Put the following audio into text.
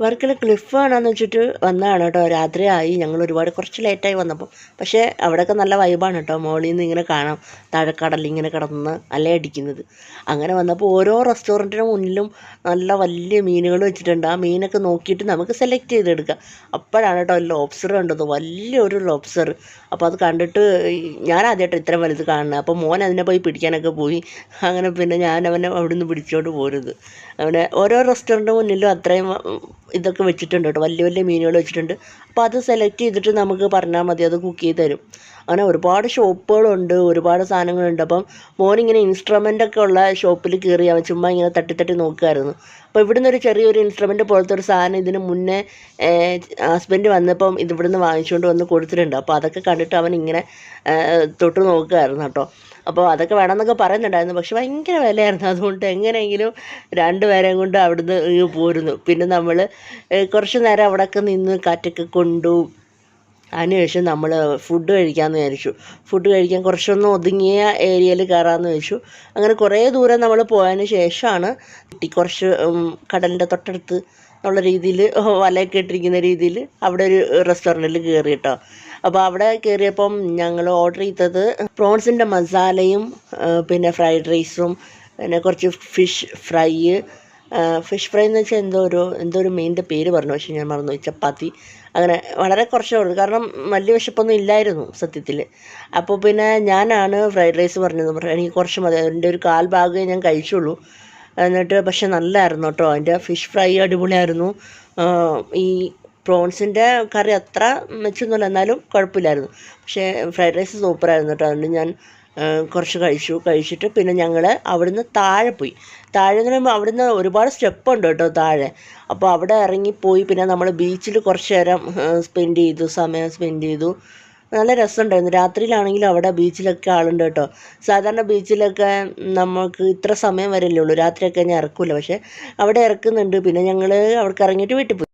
Varkala cliff ആണെന്ന് വെച്ചിട്ട് വന്നതാണ് കേട്ടോ. രാത്രിയായി. ഞങ്ങൾ ഒരുപാട് കുറച്ച് ലേറ്റായി വന്നപ്പോൾ പക്ഷേ അവിടെയൊക്കെ നല്ല വൈബാണ് കേട്ടോ. മുകളിൽ നിന്ന് ഇങ്ങനെ കാണാം. താഴെക്കടലിൽ കടലിങ്ങനെ കിടന്ന് അലയടിക്കുന്നത് അങ്ങനെ വന്നപ്പോൾ ഓരോ റെസ്റ്റോറന്റിന് മുന്നിലും നല്ല വലിയ മീനുകൾ വെച്ചിട്ടുണ്ട്. ആ മീനൊക്കെ നോക്കിയിട്ട് നമുക്ക് സെലക്ട് ചെയ്തെടുക്കാം. അപ്പോഴാണ് കേട്ടോ ലോബ്സ്റ്റർ കണ്ടത്. വലിയൊരു ലോബ്സ്റ്റർ അപ്പോൾ അത് കണ്ടിട്ട് ഞാൻ ആദ്യമായിട്ട് ഇത്രയും വലുത് കാണുന്നത്. അപ്പോൾ മോൻ അതിനെ പോയി പിടിക്കാനൊക്കെ പോയി. അങ്ങനെ പിന്നെ ഞാൻ അവനെ അവിടുന്ന് പിടിച്ചോണ്ട് പോരുത്. അവനെ ഓരോ റെസ്റ്റോറന്റ് മുന്നിലും അത്രയും ഇതൊക്കെ വെച്ചിട്ടുണ്ട് കേട്ടോ. വലിയ വലിയ മീനുകൾ വെച്ചിട്ടുണ്ട്. അപ്പോൾ അത് സെലക്ട് ചെയ്തിട്ട് നമുക്ക് പറഞ്ഞാൽ മതി. അത് കുക്ക് ചെയ്ത് തരും. അങ്ങനെ ഒരുപാട് ഷോപ്പുകളുണ്ട് ഒരുപാട് സാധനങ്ങളുണ്ട്. അപ്പം മോനിങ്ങനെ ഇൻസ്ട്രുമെന്റൊക്കെ ഉള്ള ഷോപ്പിൽ കയറി അവൻ ചുമ്മാ ഇങ്ങനെ തട്ടി തട്ടി നോക്കുമായിരുന്നു അപ്പോൾ ഇവിടുന്ന് ഒരു ചെറിയൊരു ഇൻസ്ട്രുമെന്റ് പോലത്തെ ഒരു സാധനം ഇതിന് മുന്നേ ഹസ്ബൻഡ് വന്നപ്പം ഇത് ഇവിടുന്ന് വാങ്ങിച്ചുകൊണ്ട് വന്ന് കൊടുത്തിട്ടുണ്ട്. അപ്പോൾ അതൊക്കെ കണ്ടിട്ട് അവൻ ഇങ്ങനെ തൊട്ട് നോക്കുമായിരുന്നു കേട്ടോ. അപ്പോൾ അതൊക്കെ വേണമെന്നൊക്കെ പറയുന്നുണ്ടായിരുന്നു. പക്ഷെ ഭയങ്കര വിലയായിരുന്നു. അതുകൊണ്ട് എങ്ങനെയെങ്കിലും രണ്ടുപേരെയും കൊണ്ട് അവിടുന്ന് പോരുന്നു. പിന്നെ നമ്മൾ കുറച്ച് നേരം അവിടെയൊക്കെ നിന്ന് കാറ്റൊക്കെ കൊണ്ടു. അതിനുശേഷം നമ്മൾ ഫുഡ് കഴിക്കാമെന്ന് വിചാരിച്ചു. ഫുഡ് കഴിക്കാൻ കുറച്ചൊന്ന് ഒതുങ്ങിയ ഏരിയയിൽ കയറാമെന്ന് വെച്ചു അങ്ങനെ കുറേ ദൂരം നമ്മൾ പോയതിന് ശേഷമാണ് കുറച്ച് കടലിന്റെ തൊട്ടടുത്ത് ഉള്ള രീതിയിൽ വലയൊക്കെ ഇട്ടിരിക്കുന്ന രീതിയിൽ അവിടെ ഒരു റെസ്റ്റോറന്റിൽ കയറി കേട്ടോ അപ്പോൾ അവിടെ കയറിയപ്പം ഞങ്ങൾ ഓർഡർ ചെയ്തത് പ്രോൺസിന്റെ മസാലയും പിന്നെ ഫ്രൈഡ് റൈസും പിന്നെ കുറച്ച് ഫിഷ് ഫ്രൈ ഫിഷ് ഫ്രൈ എന്ന് വെച്ചാൽ എന്തോ ഒരു എന്തോ ഒരു മീനിന്റെ പേര് പറഞ്ഞു പക്ഷേ ഞാൻ മറന്നു ചപ്പാത്തി. അങ്ങനെ വളരെ കുറച്ചേ ഉള്ളൂ. കാരണം വലിയ വിശപ്പൊന്നും ഇല്ലായിരുന്നു സത്യത്തിൽ അപ്പോൾ പിന്നെ ഞാനാണ് ഫ്രൈഡ് റൈസ് പറഞ്ഞത്. എനിക്ക് കുറച്ച് മതി. അതിന്റെ ഒരു കാൽ ഭാഗമേ ഞാൻ കഴിച്ചുള്ളൂ. എന്നിട്ട് പക്ഷെ നല്ലതായിരുന്നു കേട്ടോ. അതിന്റെ ഫിഷ് ഫ്രൈ അടിപൊളിയായിരുന്നു. ഈ പ്രോൺസിന്റെ കറി അത്ര മെച്ചൊന്നുമില്ല. എന്നാലും കുഴപ്പമില്ലായിരുന്നു. പക്ഷേ ഫ്രൈഡ് റൈസ് സൂപ്പറായിരുന്നു കേട്ടോ. അതുകൊണ്ട് ഞാൻ കുറച്ച് കഴിച്ചു. കഴിച്ചിട്ട് പിന്നെ ഞങ്ങൾ അവിടുന്ന് താഴെ പോയി. താഴെ എന്ന് പറയുമ്പോൾ അവിടുന്ന് ഒരുപാട് സ്റ്റെപ്പ് ഉണ്ട് കേട്ടോ താഴെ. അപ്പോൾ അവിടെ ഇറങ്ങിപ്പോയി പിന്നെ നമ്മൾ ബീച്ചിൽ കുറച്ച് നേരം സ്പെൻഡ് ചെയ്തു സമയം സ്പെൻഡ് ചെയ്തു. നല്ല രസമുണ്ടായിരുന്നു. രാത്രിയിലാണെങ്കിൽ അവിടെ ബീച്ചിലൊക്കെ ആളുണ്ട് കേട്ടോ. സാധാരണ ബീച്ചിലൊക്കെ നമുക്ക് ഇത്ര സമയം വരെയല്ലേ ഉള്ളൂ. രാത്രിയൊക്കെ ഞാൻ ഇറക്കില്ല പക്ഷേ അവിടെ ഇറക്കുന്നുണ്ട്. പിന്നെ ഞങ്ങൾ അവിടെ ഇറങ്ങിയിട്ട് വീട്ടിൽ പോയി.